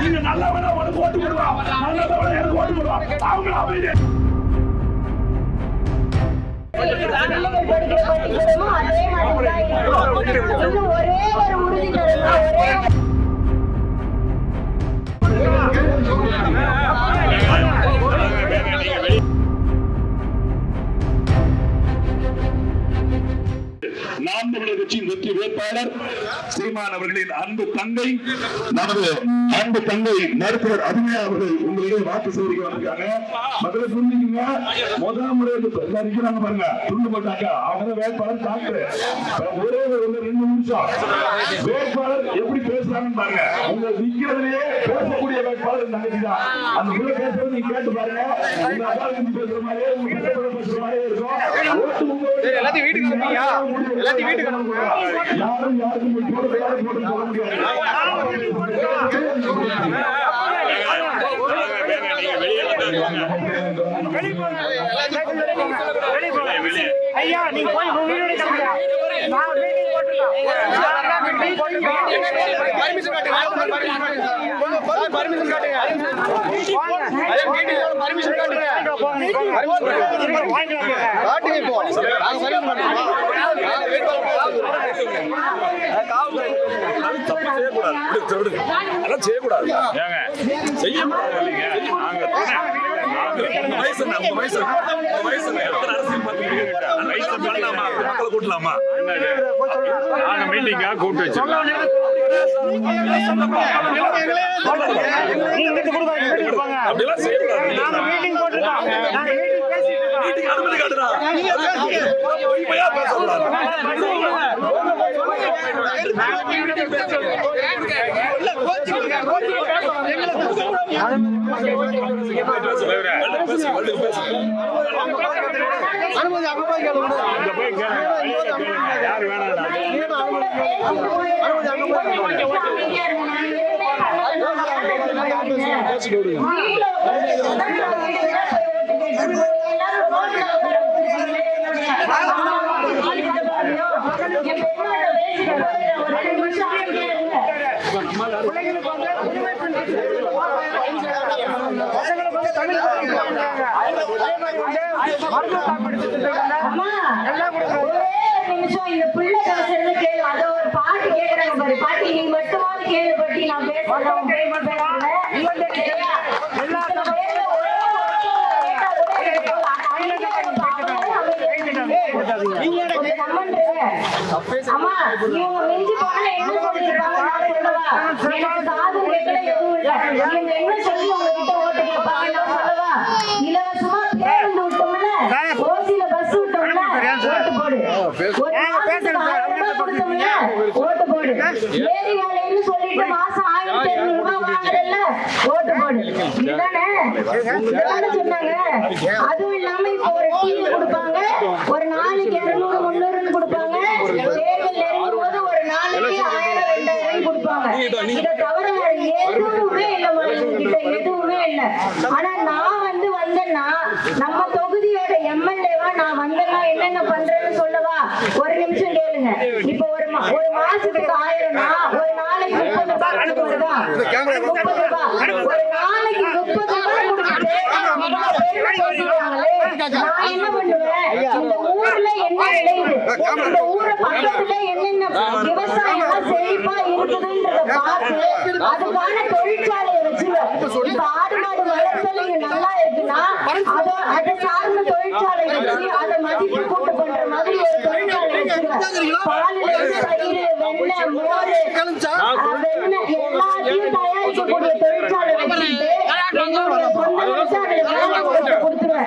நீங்க நல்லவனா உனக்கு ஓட்டு போடுவா. நல்லவனா எனக்கு ஓட்டு போடுவா. அவங்கள அமைதி. ஒரே ஒரு உறுதி தரணும் ஒரே கட்சியின் வெற்றி வேட்பாளர் சீமான் அவர்களின் அன்பு தங்கை நமது அன்பு தங்கை மருத்துவர் அபிநயா அவர்கள் உங்களிடையே வாக்கு சேகரிக்க வந்திருக்காங்க. மக்களை புரிஞ்சுக்கீங்க முதல் முறை எல்லாரும் பாருங்க. துண்டு போட்டாக்க அவங்க வேட்பாளர் டாக்டர் ஒரே ஒரு ரெண்டு நிமிஷம். வேட்பாளர் எப்படி பேச பேசுறாங்கன்னு பாருங்க உங்க நிக்கிறதுலயே பேசக்கூடிய வேட்பாளர் தங்கச்சி தான் அந்த உள்ள பேசுறது நீங்க கேட்டு பாருங்க உங்க அதாவுக்கு பேசுற மாதிரியே உங்க பெற்றோட பேசுற மாதிரியே இருக்கும் ஓட்டு உங்க ஓட்டு. எல்லாத்தையும் வீட்டுக்கு அனுப்புங்கய்யா. எல்லாத்தையும் வீட்டுக்கு அனுப்புங்க. யாரும் யாருக்கும் போய் போடுறது யாரும் போட்டு சொல்ல ஐயா நீங்க போய் உங்க வீடு. நான் பர்மிஷன் காட்டுங்க பர்மிஷன் காட்டுங்க பர்மிஷன் காட்டுங்க காட்டுங்க இப்போ நாங்க பர்மிஷன் செய்யக்கூடாது செய்யக்கூடாது இல்லைங்க நாங்க வயசு வயசு வயசு அரசியல் பார்த்துருக்கீங்க? வயசு பண்ணலாமா? கூட்டலாமா? நாங்க மீட்டிங்கா கூப்பிட்டு வச்சிருக்கோம் செய்யக்கூடாது. அனுமதி காட்டுறா. பேசக்கூடாது. பேசு, வள்ளுவர் பேசு. அனுமதி அங்க போய் கேளுங்க வெளியில கேளுங்க யாரு வேணாம் பிள்ளைங்களுக்கு வந்து உரிமை பசங்களுக்கு வந்து தமிழ் அதே மாதிரி வந்து மருத்துவ காப்பீடு திட்டங்கள்ல எல்லாம் கொடுக்குறாங்க நிமிஷம் இந்த பிள்ளை பேசுறது கேளு அத ஒரு பாட்டு கேக்குறாங்க பாரு பாட்டி நீ மட்டுமாவது கேளு பாட்டி நான் பேசுறேன் அம்மா, இவங்க மிஞ்சி போனா என்ன சொல்லியிருப்பாங்க சொல்லவா? எனக்கு காது கேட்கல எதுவும் இல்ல. இவங்க என்ன சொல்லி உங்ககிட்ட ஓட்டு கேட்பாங்க நான் சொல்லவா? இலவசமா பேருந்து விட்டோம்ல, ஓசியில பஸ் விட்டோம்ல, ஓட்டு போடு. ஒரு மாசத்துக்கு ஆயிரம் ரூபாய் கொடுத்தோம்ல, ஓட்டு போடு. ஏரி வேலைன்னு சொல்லிட்டு மாசம் ஆயிரத்தி இருநூறு ரூபாய் வாங்குறல்ல, ஓட்டு போடு. இதுதானே? இதுதானே சொன்னாங்க. அதுவும் இல்லாம இப்ப ஒரு டீ கொடுப்பாங்க. ஒரு நாளைக்கு இருநூறு முந்நூறுன்னு கொடுப்பாங்க தேர்தல் நெருங்கும் போது ஒரு நாளைக்கு ஆயிரம் ரெண்டாயிரம் கொடுப்பாங்க இதை தவிர வேற எதுவுமே இல்ல கிட்ட எதுவுமே இல்ல ஆனா நான் வந்து வந்தேன்னா நம்ம தொகுதியோட எம்எல்ஏவா நான் வந்தேன்னா என்னென்ன பண்றேன்னு சொல்லவா? ஒரு நிமிஷம் கேளுங்க. இப்ப ஒரு ஒரு மாசத்துக்கு ஆயிரம்னா ஒரு நாளைக்கு முப்பது ரூபாய் கொடுக்குறதா முப்பது ரூபாய் ஒரு நாளைக்கு முப்பது ரூபாய் நான் என்ன பண்ணுவேன்? இந்த ஊர்ல என்ன விளையுது இந்த ஊரை பக்கத்துல என்னென்ன விவசாயம் செழிப்பா இருக்குதுன்றத பார்த்து அதுக்கான ஆடு இங்க நல்லா இருக்குன்னா அதை அதை சார்ந்த தொழிற்சாலை வச்சு அதை மதிப்பு கூட்டு பண்ற மாதிரி ஒரு தொழிற்சாலை வச்சிருவேன் பாலில் இருந்து தயிர் வெண்ணெய் மோர் வெண்ணெய் எல்லாத்தையும் தயாரிக்கக்கூடிய தொழிற்சாலை வச்சுட்டு என்னுடைய சொந்த விவசாயிகளை வேலை கொடுத்து கொடுத்துருவேன்.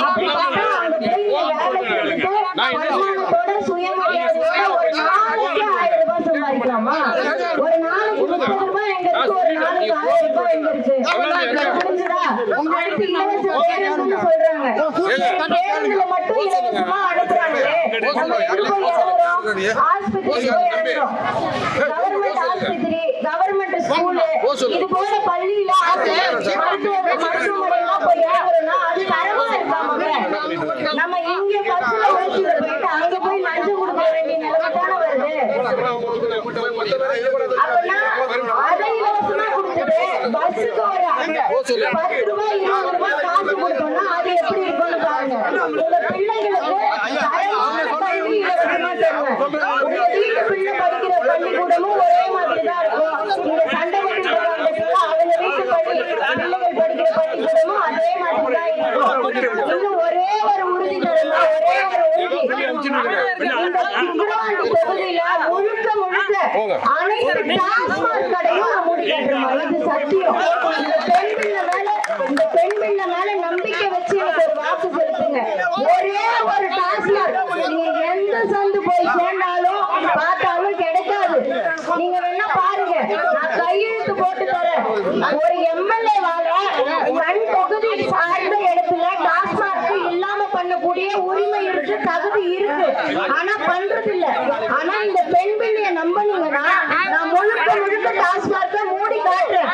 அப்படி பார்த்தா வேலை செஞ்சுட்டு வருமானத்தோட சுயமரியாதையோட ஒரு நாளைக்கு ஆயிரம் ரூபாய் சம்பாதிக்கலாமா? ஒரு நாளைக்கு முப்பது ரூபாய் எங்க இருக்கு? ஒரு நாளைக்கு ஆயிரம் ரூபாய் எங்க இருக்கு? புரிஞ்சுதா அடுத்து இலவச பேருந்துன்னு சொல்றாங்க பேருந்துல மட்டும் இலவசமா அனுப்புறாங்களே நம்ம போய் போய் கவர்மெண்ட் ஆஸ்பத்திரி கவர்மெண்ட் ஸ்கூலு இது போல பள்ளியில மருத்துவ மருத்துவமனை எல்லாம் போய் அது தரமா இருக்காம நம்ம இங்க பஸ்ல ஓட்டிட்டு போயிட்டு அங்க போய் லஞ்சம் கொடுக்க வேண்டிய நிலைமை தானே வருது அப்படின்னா அதை இலவசமா கொடுத்துட்டு பஸ்ஸுக்கு ஒரு பத்து ரூபாய் இருபது ரூபாய் காசு கொடுத்தோம்னா அது எப்படி இருக்கும்னு பாருங்க உங்க பிள்ளைங்களுக்கு தரமான கல்வி இலவசமா தருவேன் உங்க வீட்டு பிள்ளை படிக்கிற பள்ளிக்கூடமும் ஒரே மாதிரி தான் இருக்கும் நீங்க சண்டை போவாங்க அவங்க வீட்டு பள்ளி பிள்ளைகள் படிக்கிற பள்ளிக்கூடமும் அதே மாதிரி தான் இருக்கும் இன்னும் ஒரே ஒரு உறுதி தருங்க ஒரே ஒரு உறுதி இந்த சிங்கராண்டி தொகுதியில முழுக்க முழுக்க அனைத்து டாஸ்மாக் கடையும் நான் மூடி கட்டுறேன். இது சத்தியம். இந்த பெண் பிள்ளை மேல இந்த பெண் பிள்ளை மேல நம்பிக்கை வச்சு எனக்கு ஒரு வாக்கு செலுத்துங்க ஒரே ஒரு டாஸ்மாக் நீங்க எந்த கேட்டாலும் பார்த்தாலும் கிடைக்காது. நீங்க வேணா பாருங்க. நான் கையெழுத்து போட்டு தரேன். ஒரு எம்எல்ஏ வாழ மண் தொகுதி சார்ந்த இடத்துல டாஸ்மாக் இல்லாம பண்ணக்கூடிய உரிமை இருக்கு தகுதி இருக்கு. ஆனா பண்றது இல்ல ஆனா இந்த பெண் பிள்ளைய நம்பினீங்கன்னா நான் முழுக்க முழுக்க டாஸ்மார்க்க மூடி காட்டுறேன்.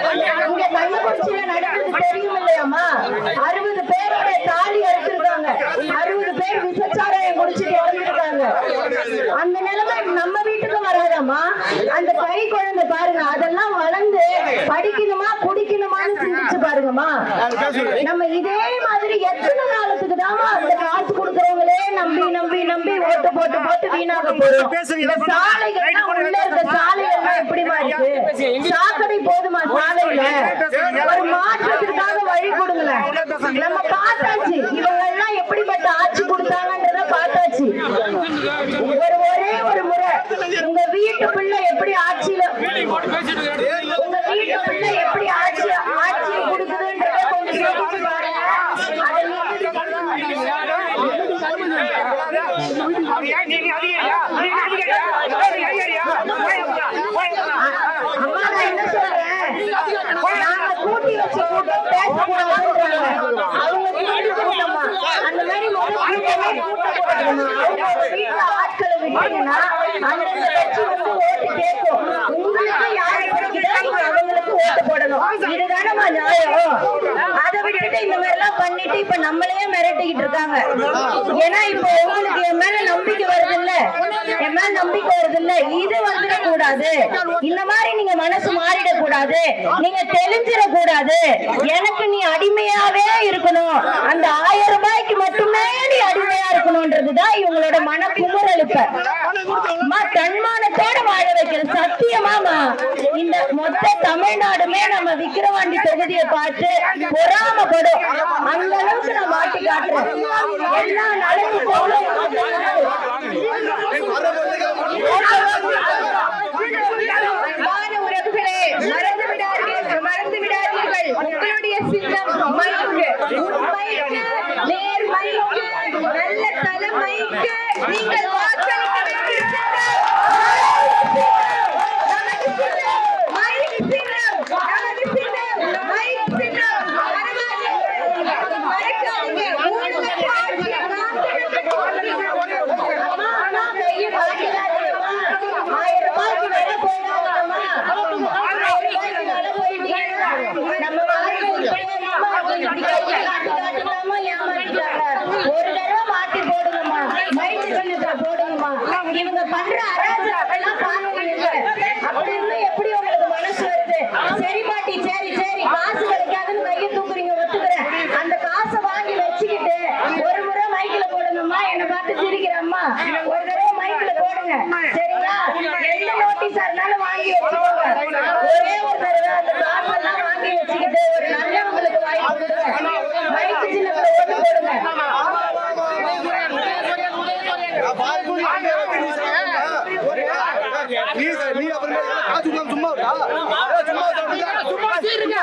இங்க கள்ளக்குறிச்சியில நடந்தது தெரியும் இல்லையாமா அறுபது பேரோட தாய் அறுத்திருக்காங்க அறுபது பேர் விசச்சாராயம் குடிச்சிட்டு இறந்துருக்காங்க அந்த நிலைமை நம்ம வீட்டுக்கு வராதாமா அந்த கை குழந்தை பாருங்க அதெல்லாம் வளர்ந்து படிக்கணுமா குடிக்கணுமான்னு சிந்திச்சு பாருங்கம்மா. நம்ம இதே மாதிரி எத்தனை காலத்துக்கு தாமா அந்த காசு கொடுக்கறவங்களே நம்பி நம்பி நம்பி ஓட்டு போட்டு போட்டு வீணாக போறோம் இந்த சாலைகள்லாம் உள்ள இருக்க சாலைகள்லாம் எப்படிமா இருக்கு சாக்கடை போதுமா சாலையில? ஒரு மாற்றத்திற்காக வழி கொடுங்களேன். நம்ம பார்த்தாச்சு இவங்க எல்லாம் எப்படிப்பட்ட ஆட்சி கொடுத்தாங்கன்றத பார்த்தாச்சு ஒரு ஒரே ஒரு முறை உங்க வீட்டு பிள்ளை எப்படி ஆட்சியில உங்க வீட்டு பிள்ளை எப்படி ஆட்சி ஆட்சி கொடுக்குதுன்றத கொஞ்சம் யோசிச்சு பாருங்க அம்மா நான் என்ன சொல்றேன் நாங்க கூட்டி கூட்டம் பேசக்கூடாதுன்றாங்க அவங்க கூட்டி கூட்டமா அந்த மாதிரி கூட்டமே கூட்டக்கூடாதுமா அவங்க ஆட்களை விட்டீங்கன்னா அந்தந்த கட்சி வந்து ஓட்டு கேட்கும். உங்களுக்கு யாரை பிடிக்குதோ நீங்க அவங்களுக்கு ஓட்டு போடணும். இதுதானமா நியாயம். அதை இந்த மாதிரி எல்லாம் பண்ணிட்டு இப்ப நம்மளையே மிரட்டிக்கிட்டு இருக்காங்க. ஏன்னா இப்ப உங்களுக்கு என் மேல நம்பிக்கை வருது இல்ல என் மேல நம்பிக்கை வருது இல்ல இது வந்துட கூடாது இந்த மாதிரி நீங்க மனசு மாறிட கூடாது நீங்க தெளிஞ்சிட கூடாது எனக்கு நீ அடிமையாவே இருக்கணும். அந்த ஆயிரம் ரூபாய்க்கு மட்டுமே நீ அடிமையா இருக்கணும்ன்றதுதான் இவங்களோட மன குமுறலுப்ப அம்மா தன்மானத்தோட வாழ வைக்கிற சத்தியமாமா இந்த மொத்த தமிழ்நாடுமே நம்ம விக்கிரவாண்டி தொகுதியை பார்த்து பொறாமப்படும் அந்த அளவுக்கு நான் மாட்டி காட்டுறேன். எல்லா உறவுகளே மறந்து விடாதீர்கள் மறந்து விடாதீர்கள் உங்களுடைய சின்னம் உண்மைக்கு நேர்மைக்கு நல்ல தலைமைக்கு நீங்கள் வாக்களிக்க வேண்டிய சின்னம் நமது சின்னம் மைக் சின்னம் நமது சின்னம் மைக் சின்னம் மறக்காதீங்க மறக்காதீங்க ஊழல் ஆட்சியை காத்திருக்க அம்மா, அம்மா, கையை காட்டிடாதீங்கம்மா. ஆயிரம் ரூபாய்க்கு விலை போடாதீங்கம்மா. ஆயிரம் ரூபாய்க்கு விலை போயிட்டீங்கன்னா, நம்ம வாழ்க்கை இப்படியேம்மா, இப்படி கையை காட்டி காட்டிடாம ஏமாத்திட்டாங்க. ஒரு தடவை மாத்தி போடுங்கம்மா மைக்கு சின்னத்துல போடுங்கம்மா இவங்க பண்ற அராஜகத்தெல்லாம் பாருங்க அப்படி இருந்து எப்படி உங்களுக்கு மனசு வருது சரி பாட்டி சரி சரி காசு கிடைக்காதுன்னு கையை தூக்குறீங்க ஒத்துக்கிறேன் அந்த காசை வாங்கி வச்சுக்கிட்டு ஒரு முறை மைக்கில போடுங்கம்மா என்னை பார்த்து சிரிக்கிற அம்மா ஒரு தடவை மைக்ல போடுங்க சரிங்களா எந்த நோட்டீஸா இருந்தாலும் வாங்கி வச்சுக்கோங்க ஒரே ஒரு தடவை அந்த காசெல்லாம் வாங்கி வச்சுக்கிட்டு ஒரு நல்லவங்களுக்கு வாய்ப்பு கொடுங்க மைக்கு சின்னத்துல ஓட்டு போடுங்க நீ நீ அப்புறம் காசு கொடுக்காம சும்மா சும்மா இதே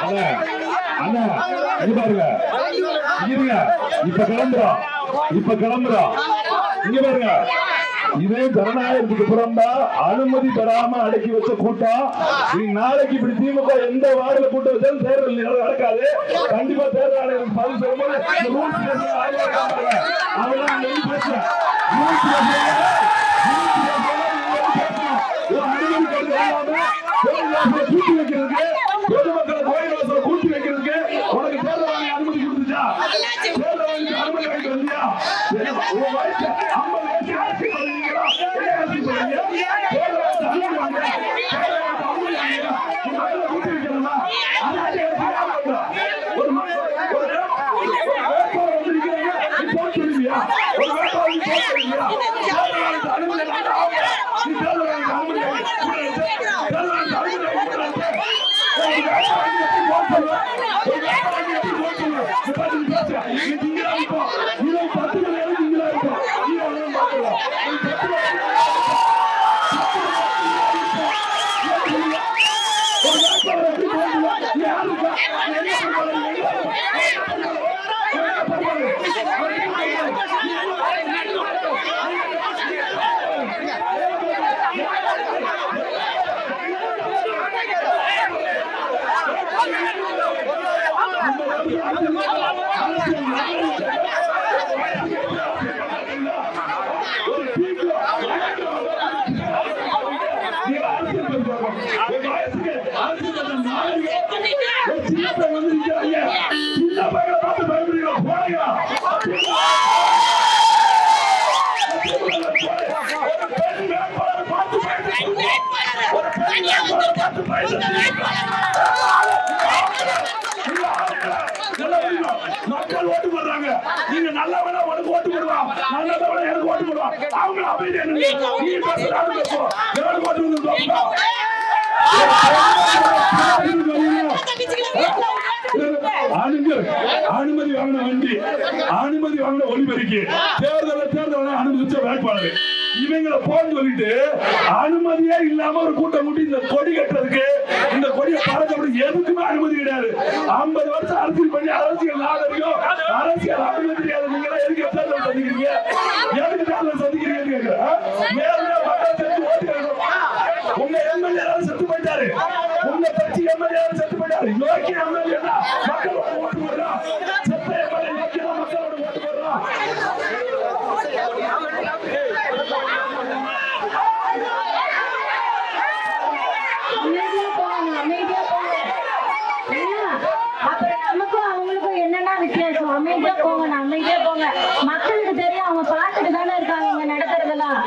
அண்ணா, அண்ணா, இங்க பாருங்க. இருங்க இப்ப கிளம்புறோம். இப்ப கிளம்புறோம் இங்க பாருங்க. இதே ஜனநாயகத்துக்கு புறம்பா அனுமதி பெறாம அடக்கி வச்ச கூட்டம் நீ நாளைக்கு இப்படி திமுக எந்த வார்டுல கூட்டம் வச்சாலும் தேர்தல் நடக்காது. கண்டிப்பா தேர்தல் ஆணையம் பதில் சொல்லும்போது இந்த பேசுறேன் ஆளுங்க இருக்காங்க பாருங்க. அவங்களாம் அங்க இருந்து பேசுறேன். rules பேசுறீங்க. rules பேசுறீங்க. நீங்க பேசணும். ஒரு அனுமதி கொடுத்து இல்லாம கோயில் வாசலை கூட்டி வைக்கிறதுக்கு பொதுமக்களை கோயில் வாசலை கூட்டி வைக்கிறதுக்கு உனக்கு தேர்தல் ஆணையம் அனுமதி கொடுத்துச்சா தேர்தல் ஆணையத்துக்கு அனுமதி வாங்கிட்டு வந்தியா சரி, உன் வயசு 50 வயசு ஆட்சி பண்ணுவீங்களா? என்ன ஆட்சி பண்ணுவீங்க? தேர்தல் ஆணையத்துக்கு அனுமதி வாங்க. தேர்தல் ஆணையத்துக்கு அனுமதி வாங்க. உன் மக்களை கூட்டி வைக்கணுமா? அது ஆட்சி ஆட்சி யார் பண்றா? ஒரு ம- ஒரு ஒரு வேட்பாளர் வந்து நிக்கிறாங்க, நீ போட்டு சொல்லுவியா? ஒரு வேட்பாளர் நீ போட்டு சொல்லுவியா? தேர்தல் ஆணையத்துக்கு அனுமதி வாங்க. நீ தேர்தல் ஆணையத்துக்கு அனுமதி வாங்க. தேர்தல் ஆணையத்துக்கு அனுமதி வாங்க. ஒரு வேட்பாளர் நீ எப்படி போட்டு சொல்லுவ? ஒரு வேட்பாளர் நீ எப்படி போட்டு சொல்லுவ? நீ பாத்து நீ பேசுற. நீ திங்களா இருப்பா. நீ ஒரு பத்து மணி நேரம் திங்களா இருப்பா. நீ ஒண்ணும் பார்க்கல. நீ பத்து மணி நேரம் ஒரு வேட்பாளர் எப்படி போட்டு சொல்லுவ? நீ யாரு இருக்கா? நீ என்ன பண்ணுவ? நீ என்ன பண்ணுவ? நீ அரசியல் பேசுறப்ப. உங்க வயசுக்கு அரசியல் பேசுற நாளைக்கு ஒரு சின்ன பையன் வந்து நிக்கிறாங்க. சின்ன பையனை பார்த்து பயப்படுறீங்களா? போறீங்களா? ஒரு பெண் வேட்பாளரை பார்த்து பயப்படுறீங்களா? ஒரு பெண் வேட்பாளரை பார்த்து பயப்படுறீங்களா? இல்ல, நல்லா புரியுமா? மக்கள் ஓட்டு போடுறாங்க நீங்க நல்லவனா உனக்கு ஓட்டு போடுவான் நல்லவனா எனக்கு ஓட்டு போடுவான் அவங்கள அமைதியா நில்லுங்க. நீ பேசுற ஆளு பேசுவோம் ஓட்டு அனுமதி வாங்கின வண்டி அனுமதி வாங்கின ஒளிபெருக்கி தேர்தல தேர்தல அனுமதிச்ச வேட்பாளர் இவங்களை போன்னு சொல்லிட்டு அனுமதியே இல்லாம ஒரு கூட்டம் கூட்டி இந்த கொடி கட்டுறதுக்கு கொடிய பறக்கப்படி எதுக்குமே அனுமதி கிடையாது. ஐம்பது வருஷம் அரசியல் பண்ணி அரசியல் நாடகம் அரசியல் அனுமதி தெரியாது நீங்க எதுக்கு தேர்தல் சந்திக்கிறீங்க? எதுக்கு தேர்தல் சந்திக்கிறீங்க மேலும் மக்கள் செத்து ஓட்டு உங்க எம்எல்ஏ யாரும் செத்து போயிட்டாரு. உங்க கட்சி எம்எல்ஏ யாரும் செத்து போயிட்டாரு. யோகி எம்எல்ஏ மக்கள் ஓட்டு போடுறான் செத்த எம்எல்ஏ யோக்கிய தான் மக்களோட ஓட்டு போடுறான் அமைதியா போங்க அமைதியா போங்க என்ன? அப்புறம் நமக்கும் அவங்களுக்கும் என்னன்னா வித்தியாசம் அமைதியா போங்க அமைதியா போங்க. மக்களுக்கு தெரியும் அவங்க பார்த்துட்டு தானே இருக்காங்க இங்க நடக்கிறதெல்லாம்.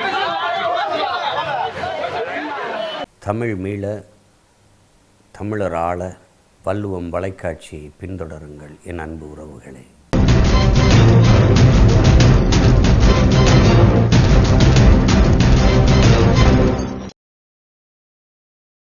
தமிழ் மீள தமிழர் ஆள வள்ளுவம் வலைக்காட்சியை பின்தொடருங்கள் என் அன்பு உறவுகளே.